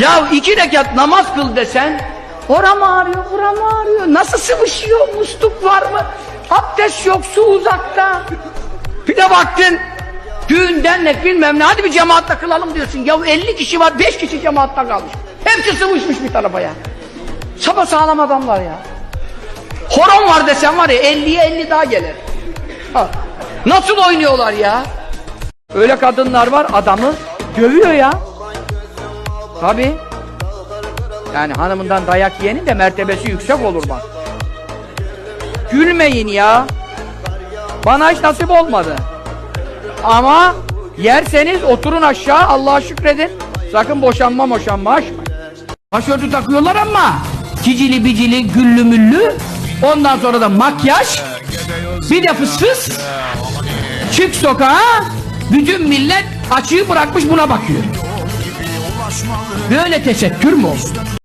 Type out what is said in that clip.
Ya iki rekat namaz kıl desen oram ağrıyor, buram ağrıyor. Nasıl sıvışıyor? Musluk var mı? Abdest yok, su uzakta. Bir de baktın düğün dernek bilmem ne hadi bir cemaatle kılalım diyorsun. Ya 50 kişi var 5 kişi cemaatta kalmış. Hepsi sıvışmış bir tarafa ya. Sapa sağlam adamlar ya. Horon var desen var ya 50'ye 50 daha gelir. Nasıl oynuyorlar ya? Öyle kadınlar var adamı dövüyor ya. Tabi. Yani hanımından dayak yiyenin de mertebesi yüksek olur bak. Gülmeyin ya. Bana hiç nasip olmadı. Ama yerseniz oturun aşağı Allah'a şükredin. Sakın boşanma boşanma açmayın. Başörtü takıyorlar ama cicili bicili güllü müllü ondan sonra da makyaj bir de fıs fıs çık sokağa bütün millet açığı bırakmış buna bakıyor. Böyle tesettür mü olur?